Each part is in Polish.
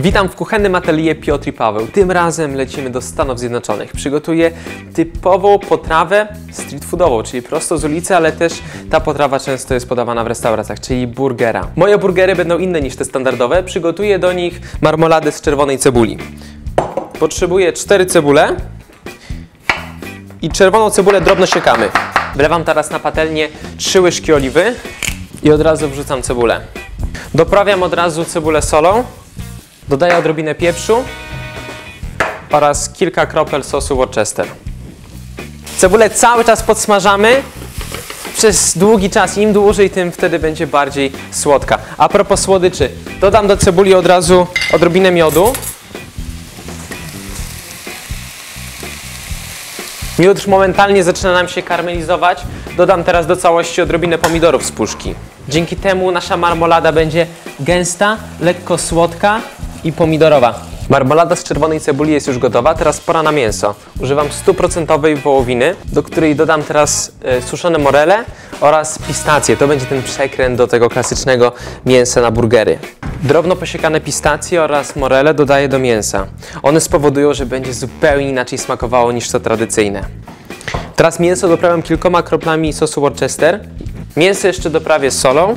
Witam w kuchennym atelier Piotr i Paweł. Tym razem lecimy do Stanów Zjednoczonych. Przygotuję typową potrawę street foodową, czyli prosto z ulicy, ale też ta potrawa często jest podawana w restauracjach, czyli burgera. Moje burgery będą inne niż te standardowe. Przygotuję do nich marmoladę z czerwonej cebuli. Potrzebuję cztery cebule i czerwoną cebulę drobno siekamy. Wlewam teraz na patelnię trzy łyżki oliwy i od razu wrzucam cebulę. Doprawiam od razu cebulę solą, dodaję odrobinę pieprzu oraz kilka kropel sosu Worcester. Cebulę cały czas podsmażamy przez długi czas. Im dłużej, tym wtedy będzie bardziej słodka. A propos słodyczy, dodam do cebuli od razu odrobinę miodu. Miód momentalnie zaczyna nam się karmelizować. Dodam teraz do całości odrobinę pomidorów z puszki. Dzięki temu nasza marmolada będzie gęsta, lekko słodka i pomidorowa. Marmolada z czerwonej cebuli jest już gotowa, teraz pora na mięso. Używam stuprocentowej wołowiny, do której dodam teraz e, suszone morele oraz pistacje. To będzie ten przekręt do tego klasycznego mięsa na burgery. Drobno posiekane pistacje oraz morele dodaję do mięsa. One spowodują, że będzie zupełnie inaczej smakowało niż to tradycyjne. Teraz mięso doprawiam kilkoma kroplami sosu Worcester. Mięso jeszcze doprawię solą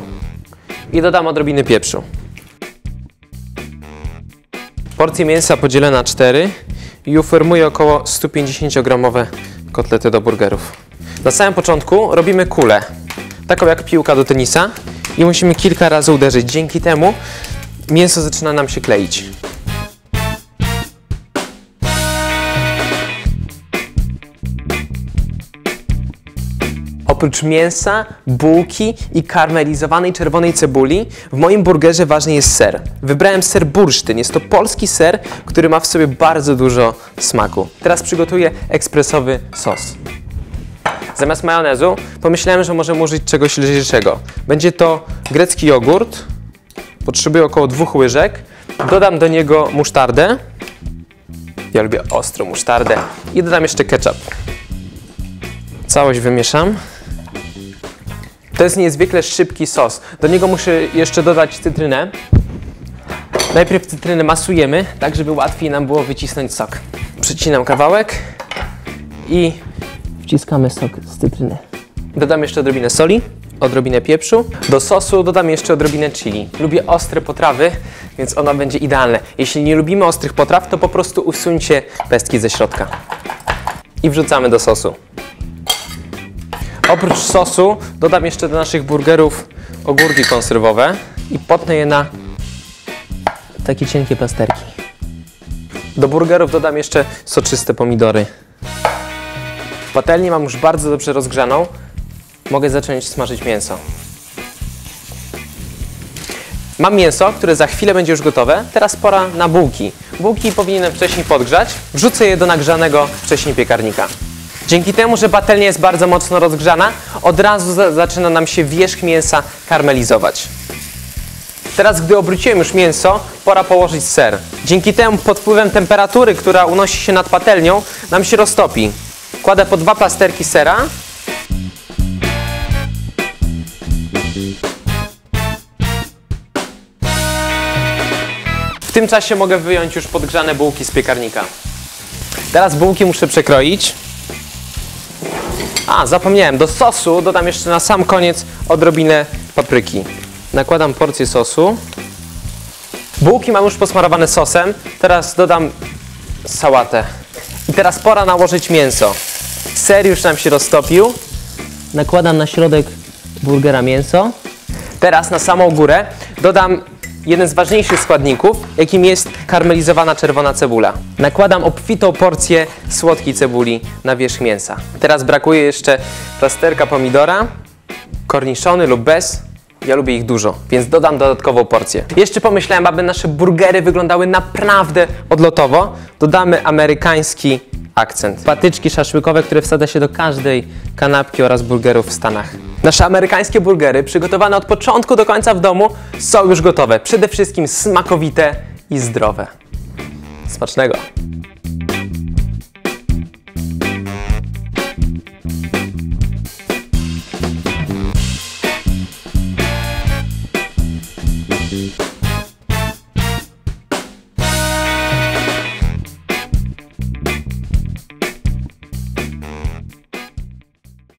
i dodam odrobiny pieprzu. Porcję mięsa podzielę na 4 i uformuję około 150-gramowe kotlety do burgerów. Na samym początku robimy kulę, taką jak piłka do tenisa i musimy kilka razy uderzyć. Dzięki temu mięso zaczyna nam się kleić. Oprócz mięsa, bułki i karmelizowanej czerwonej cebuli, w moim burgerze ważny jest ser. Wybrałem ser bursztyn. Jest to polski ser, który ma w sobie bardzo dużo smaku. Teraz przygotuję ekspresowy sos. Zamiast majonezu pomyślałem, że możemy użyć czegoś lżejszego. Będzie to grecki jogurt. Potrzebuję około dwóch łyżek. Dodam do niego musztardę. Ja lubię ostrą musztardę. I dodam jeszcze ketchup. Całość wymieszam. To jest niezwykle szybki sos. Do niego muszę jeszcze dodać cytrynę. Najpierw cytrynę masujemy, tak żeby łatwiej nam było wycisnąć sok. Przycinam kawałek i wciskamy sok z cytryny. Dodam jeszcze odrobinę soli, odrobinę pieprzu. Do sosu dodam jeszcze odrobinę chili. Lubię ostre potrawy, więc ona będzie idealna. Jeśli nie lubimy ostrych potraw, to po prostu usuńcie pestki ze środka. I wrzucamy do sosu. Oprócz sosu dodam jeszcze do naszych burgerów ogórki konserwowe i potnę je na takie cienkie plasterki. Do burgerów dodam jeszcze soczyste pomidory. Patelnię mam już bardzo dobrze rozgrzaną. Mogę zacząć smażyć mięso. Mam mięso, które za chwilę będzie już gotowe. Teraz pora na bułki. Bułki powinienem wcześniej podgrzać. Wrzucę je do nagrzanego wcześniej piekarnika. Dzięki temu, że patelnia jest bardzo mocno rozgrzana, od razu za zaczyna nam się wierzch mięsa karmelizować. Teraz, gdy obróciłem już mięso, pora położyć ser. Dzięki temu pod wpływem temperatury, która unosi się nad patelnią, nam się roztopi. Kładę po dwa plasterki sera. W tym czasie mogę wyjąć już podgrzane bułki z piekarnika. Teraz bułki muszę przekroić. A, zapomniałem, do sosu dodam jeszcze na sam koniec odrobinę papryki. Nakładam porcję sosu. Bułki mam już posmarowane sosem. Teraz dodam sałatę. I teraz pora nałożyć mięso. Ser już nam się roztopił. Nakładam na środek burgera mięso. Teraz na samą górę dodam jeden z ważniejszych składników, jakim jest karmelizowana czerwona cebula. Nakładam obfitą porcję słodkiej cebuli na wierzch mięsa. Teraz brakuje jeszcze plasterka pomidora, korniszony lub bez. Ja lubię ich dużo, więc dodam dodatkową porcję. Jeszcze pomyślałem, aby nasze burgery wyglądały naprawdę odlotowo, dodamy amerykański akcent. Patyczki szaszłykowe, które wsadza się do każdej kanapki oraz burgerów w Stanach. Nasze amerykańskie burgery, przygotowane od początku do końca w domu, są już gotowe. Przede wszystkim smakowite i zdrowe. Smacznego! Thank